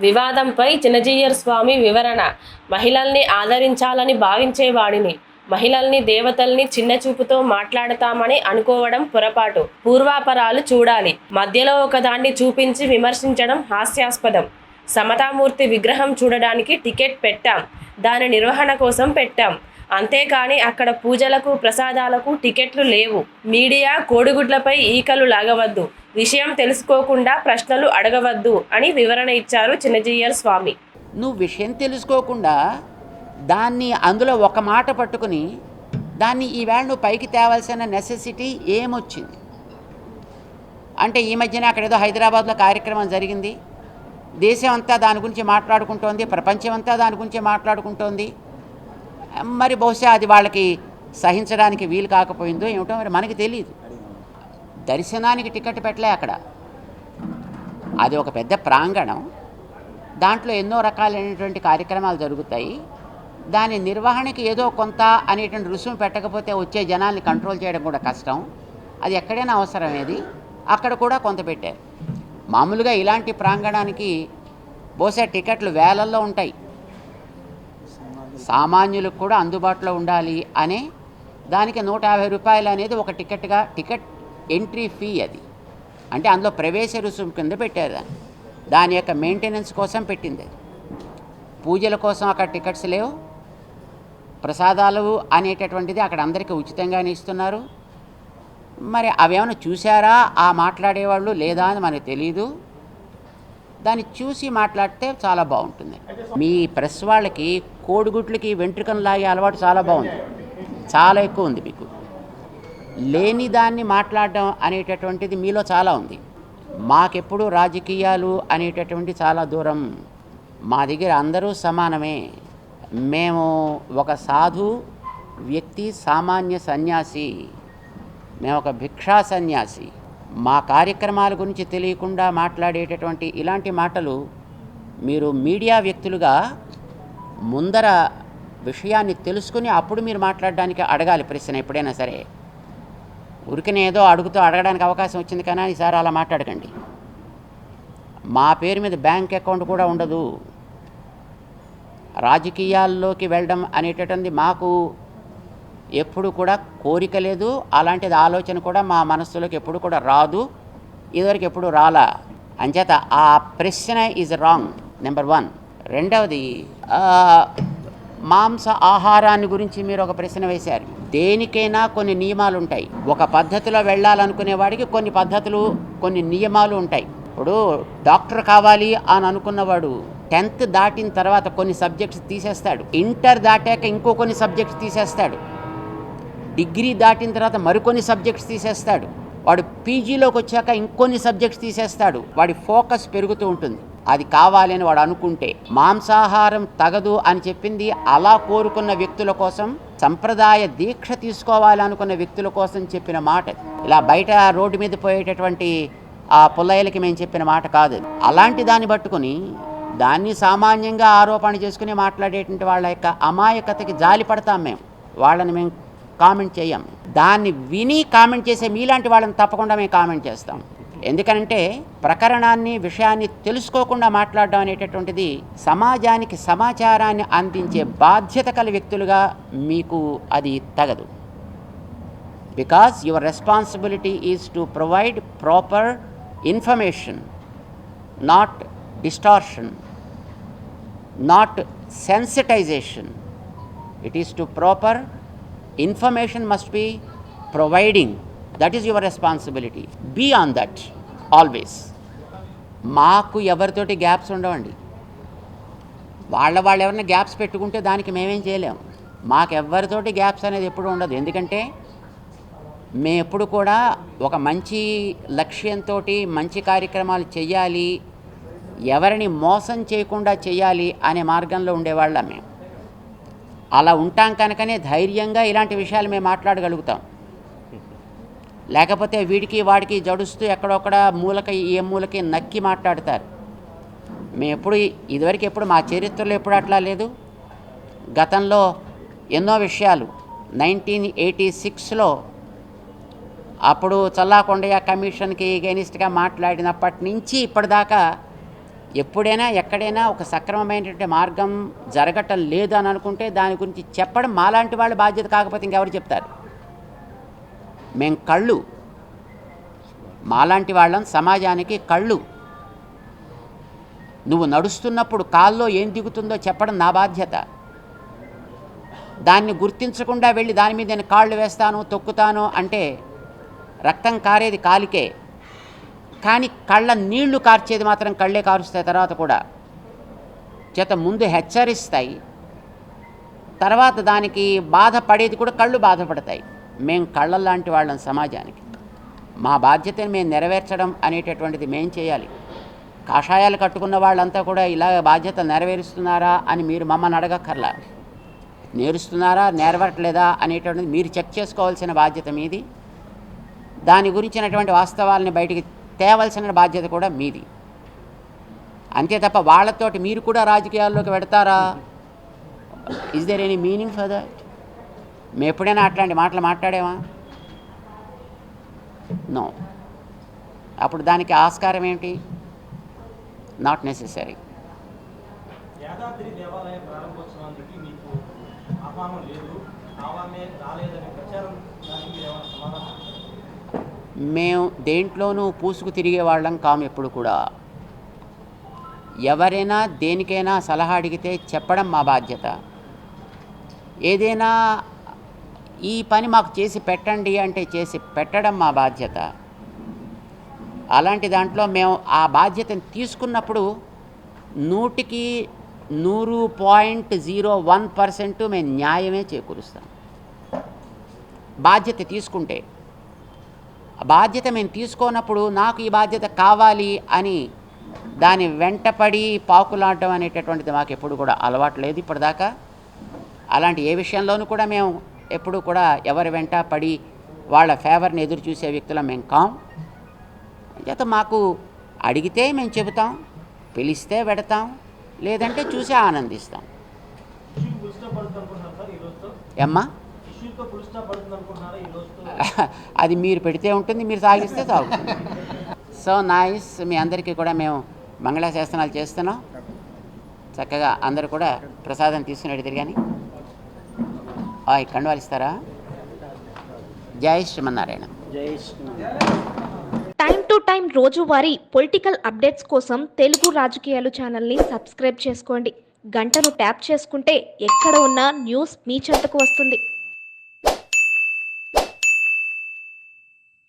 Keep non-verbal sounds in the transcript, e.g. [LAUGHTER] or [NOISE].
వివాదంపై చిన్నజీయర్ స్వామి వివరణ. మహిళల్ని ఆదరించాలని భావించేవాడిని. మహిళల్ని దేవతల్ని చిన్న చూపుతో మాట్లాడతామని అనుకోవడం పొరపాటు. పూర్వాపరాలు చూడాలి. మధ్యలో ఒకదాన్ని చూపించి విమర్శించడం హాస్యాస్పదం. సమతామూర్తి విగ్రహం చూడడానికి టికెట్ పెట్టాం. దాని నిర్వహణ కోసం పెట్టాం. అంతేకాని అక్కడ పూజలకు ప్రసాదాలకు టికెట్లు లేవు. మీడియా కోడిగుడ్లపై ఈకలు లాగవద్దు. విషయం తెలుసుకోకుండా ప్రశ్నలు అడగవద్దు అని వివరణ ఇచ్చారు చిన్నజీయర్ స్వామి. నువ్వు విషయం తెలుసుకోకుండా దాన్ని అందులో ఒక మాట పట్టుకుని దాన్ని ఈవేళ నువ్వు పైకి తేవాల్సిన నెసెసిటీ ఏమొచ్చింది? అంటే ఈ మధ్యన అక్కడ ఏదో హైదరాబాద్లో కార్యక్రమం జరిగింది. దేశం అంతా దాని గురించి మాట్లాడుకుంటోంది ప్రపంచం అంతా దాని గురించి మాట్లాడుకుంటోంది. మరి బహుశా అది వాళ్ళకి సహించడానికి వీలు కాకపోయిందో ఏమిటో మరి మనకి తెలియదు దర్శనానికి టికెట్ పెట్టలే అక్కడ. అది ఒక పెద్ద ప్రాంగణం. దాంట్లో ఎన్నో రకాలైనటువంటి కార్యక్రమాలు జరుగుతాయి. దాని నిర్వహణకి ఏదో కొంత అనేటువంటి రుసుము పెట్టకపోతే వచ్చే జనాల్ని కంట్రోల్ చేయడం కూడా కష్టం. అది ఎక్కడైనా అవసరమేది అక్కడ కూడా కొంత పెట్టారు. మామూలుగా ఇలాంటి ప్రాంగణానికి బహుశా టికెట్లు వేలల్లో ఉంటాయి. సామాన్యులకు కూడా అందుబాటులో ఉండాలి అనే దానికి నూట యాభై రూపాయలు అనేది ఒక టికెట్గా టికెట్ ఎంట్రీ ఫీ అది. అంటే అందులో ప్రవేశ రుసుము కింద పెట్టారు దాని యొక్క మెయింటెనెన్స్ కోసం పెట్టింది అది. పూజల కోసం అక్కడ టికెట్స్ లేవు. ప్రసాదాలు అనేటటువంటిది అక్కడ అందరికీ ఉచితంగానే ఇస్తున్నారు. మరి అవేమైనా చూసారా ఆ మాట్లాడేవాళ్ళు లేదా అని మనకు తెలీదు. దాన్ని చూసి మాట్లాడితే చాలా బాగుంటుంది. మీ ప్రెస్ వాళ్ళకి కోడిగుడ్లకి వెంట్రుకలు లాగే అలవాటు చాలా బాగుంది. చాలా ఎక్కువ ఉంది మీకు. లేని దాన్ని మాట్లాడడం అనేటటువంటిది మీలో చాలా ఉంది. మాకెప్పుడు రాజకీయాలు అనేటటువంటి చాలా దూరం. మా దగ్గర అందరూ సమానమే. మేము ఒక సాధు వ్యక్తి సామాన్య సన్యాసి. మేము ఒక భిక్షా సన్యాసి. మా కార్యక్రమాల గురించి తెలియకుండా మాట్లాడేటటువంటి ఇలాంటి మాటలు మీరు మీడియా వ్యక్తులుగా ముందర విషయాన్ని తెలుసుకుని అప్పుడు మీరు మాట్లాడడానికి అడగాలి ప్రశ్న ఎప్పుడైనా సరే. ఉరికిన ఏదో అడుగుతూ అడగడానికి అవకాశం వచ్చింది కానీ ఈసారి అలా మాట్లాడకండి. మా పేరు మీద బ్యాంక్ అకౌంట్ కూడా ఉండదు. రాజకీయాల్లోకి వెళ్ళడం అనేటటువంటి మాకు ఎప్పుడు కూడా కోరిక లేదు. అలాంటిది ఆలోచన కూడా మా మనస్సులోకి ఎప్పుడు కూడా రాదు. ఇదివరకు ఎప్పుడు రాలా? అంచేత ఆ ప్రశ్న ఈజ్ రాంగ్ నెంబర్ వన్ రెండవది మాంస ఆహారాన్ని గురించి మీరు ఒక ప్రశ్న వేశారు. దేనికైనా కొన్ని నియమాలు ఉంటాయి. ఒక పద్ధతిలో వెళ్ళాలనుకునే వాడికి కొన్ని పద్ధతులు కొన్ని నియమాలు ఉంటాయి. ఇప్పుడు డాక్టర్ కావాలి అని అనుకున్నవాడు టెన్త్ దాటిన తర్వాత కొన్ని సబ్జెక్ట్స్ తీసేస్తాడు. ఇంటర్ దాటాక ఇంకో కొన్ని సబ్జెక్ట్స్ తీసేస్తాడు. డిగ్రీ దాటిన తర్వాత మరికొన్ని సబ్జెక్ట్స్ తీసేస్తాడు. వాడు పీజీలోకి వచ్చాక ఇంకొన్ని సబ్జెక్ట్స్ తీసేస్తాడు. వాడి ఫోకస్ పెరుగుతూ ఉంటుంది. అది కావాలని వాడు అనుకుంటే మాంసాహారం తగదు అని చెప్పింది అలా కోరుకున్న వ్యక్తుల కోసం సంప్రదాయ దీక్ష తీసుకోవాలనుకున్న వ్యక్తుల కోసం చెప్పిన మాట. ఇలా బయట రోడ్డు మీద పోయేటటువంటి ఆ పుల్లయ్యలకి మేము చెప్పిన మాట కాదు అలాంటి దాన్ని పట్టుకుని దాన్ని సామాన్యంగా ఆరోపణ చేసుకుని మాట్లాడేటువంటి వాళ్ళ యొక్క అమాయకతకి జాలి పడతాం మేము. వాళ్ళని మేము కామెంట్ చేయం. దాన్ని విని కామెంట్ చేసే మీలాంటి వాళ్ళని తప్పకుండా మేము కామెంట్ చేస్తాం. ఎందుకనంటే ప్రకరణాన్ని విషయాన్ని తెలుసుకోకుండా మాట్లాడడం అనేటటువంటిది సమాజానికి సమాచారాన్ని అందించే బాధ్యత కల వ్యక్తులుగా మీకు అది తగదు. Because your responsibility is to provide proper information not distortion not sensitization. It is to proper information must be providing. That is your responsibility. Be on that always. మాకు ఎవరితోటి గ్యాప్స్ ఉండవండి. వాళ్ళ వాళ్ళు ఎవరైనా గ్యాప్స్ పెట్టుకుంటే దానికి మేమేం చేయలేము. మాకు ఎవరితోటి గ్యాప్స్ అనేది ఎప్పుడు ఉండదు. ఎందుకంటే మేము ఎప్పుడు కూడా ఒక మంచి లక్ష్యంతో మంచి కార్యక్రమాలు చెయ్యాలి. ఎవరిని మోసం చేయకుండా చేయాలి అనే మార్గంలో ఉండేవాళ్ళం మేము. అలా ఉంటాం కనుకనే ధైర్యంగా ఇలాంటి విషయాలు మేము మాట్లాడగలుగుతాం. లేకపోతే వీడికి వాడికి జడుస్తూ ఎక్కడొక్కడ మూలక ఏ మూలకి నక్కి మాట్లాడతారు. మేము ఎప్పుడు ఇదివరకు ఎప్పుడు మా చరిత్రలో ఎప్పుడు అట్లా లేదు. గతంలో ఎన్నో విషయాలు. నైన్టీన్ ఎయిటీ సిక్స్లో అప్పుడు చల్లాకొండయ్య కమిషన్కి ఎగెనిస్ట్గా మాట్లాడినప్పటి నుంచి ఇప్పటిదాకా ఎప్పుడైనా ఎక్కడైనా ఒక సక్రమమైనటువంటి మార్గం జరగటం లేదు అని అనుకుంటే దాని గురించి చెప్పడం మాలాంటి వాళ్ళ బాధ్యత కాకపోతే ఇంకెవరు చెప్తారు? మేం కళ్ళు. మాలాంటి వాళ్ళం సమాజానికి కళ్ళు. నువ్వు నడుస్తున్నప్పుడు కాల్లో ఏం దిగుతుందో చెప్పడం నా బాధ్యత. దాన్ని గుర్తించకుండా వెళ్ళి దాని మీద నేను కాళ్ళు వేస్తాను తొక్కుతాను అంటే రక్తం కారేది కాలికే. కానీ కళ్ళ నీళ్ళు కార్చేది మాత్రం కళ్ళే కారుస్తాయి తర్వాత కూడా. చేత ముందు హెచ్చరిస్తాయి. తర్వాత దానికి బాధపడేది కూడా కళ్ళు బాధపడతాయి మేం కళ్ళ లాంటి వాళ్ళం సమాజానికి. మా బాధ్యతను మేము నెరవేర్చడం అనేటటువంటిది మేం చేయాలి. కాషాయాలు కట్టుకున్న వాళ్ళంతా కూడా ఇలా బాధ్యత నెరవేరుస్తున్నారా అని మీరు మమ్మల్ని అడగక్కర్లా. నేరుస్తున్నారా నెరవేరట్లేదా అనేటువంటిది మీరు చెక్ చేసుకోవాల్సిన బాధ్యత మీది. దాని గురించినటువంటి వాస్తవాలని బయటికి తేవలసిన బాధ్యత కూడా మీది. అంతే తప్ప వాళ్ళతోటి మీరు కూడా రాజకీయాల్లోకి పెడతారా is there any meaning for that మేము ఎప్పుడైనా అట్లాంటి మాటలు మాట్లాడేమా నో అప్పుడు దానికి ఆస్కారం ఏంటి నాట్ నెసెసరీ యాదాద్రి దేవాలయ ప్రారంభోత్సవానికి మీకు ఆహ్వానం లేదు. రాలేదనే ప్రచారం దానికి మీరు ఏమైనా సమాధానం మేము దేంట్లోనూ పూసుకు తిరిగే వాళ్ళం కాము ఎప్పుడు కూడా. ఎవరైనా దేనికైనా సలహా అడిగితే చెప్పడం మా బాధ్యత. ఏదైనా ఈ పని మాకు చేసి పెట్టండి అంటే చేసి పెట్టడం మా బాధ్యత. అలాంటి దాంట్లో మేము ఆ బాధ్యతను తీసుకున్నప్పుడు నూటికి నూరు పాయింట్ జీరో వన్ పర్సెంట్ మేము న్యాయమే చేకూరుస్తాం. బాధ్యత తీసుకుంటే బాధ్యత మేము తీసుకోనప్పుడు నాకు ఈ బాధ్యత కావాలి అని దాని వెంటపడి పాకులాడడం అనేటటువంటిది మాకు ఎప్పుడు కూడా అలవాటు లేదు ఇప్పటిదాకా. అలాంటి ఏ విషయంలోనూ కూడా మేము ఎప్పుడు కూడా ఎవరి వెంట పడి వాళ్ళ ఫేవర్ని ఎదురు చూసే వ్యక్తులం మేము కాం. చేత మాకు అడిగితే మేము చెబుతాం పిలిస్తే పెడతాం లేదంటే చూసి ఆనందిస్తాం. ఏమ్మా? [LAUGHS] అది మీరు పెడితే ఉంటుంది మీరు సాగిస్తే సాగుతుంది సో నైస్ మీ అందరికీ కూడా మేము మంగళాశాసనాలు చేస్తున్నాం. చక్కగా అందరూ కూడా ప్రసాదం తీసుకునేది తిరిగాని. కండువాలు ఇస్తారా జై శ్రీమన్నారాయణ. టైం టు టైం రోజువారీ పొలిటికల్ అప్డేట్స్ కోసం తెలుగు రాజకీయాలు ఛానల్ని సబ్స్క్రైబ్ చేసుకోండి. గంటను ట్యాప్ చేసుకుంటే ఎక్కడ ఉన్నా న్యూస్ మీ చెంతకు వస్తుంది.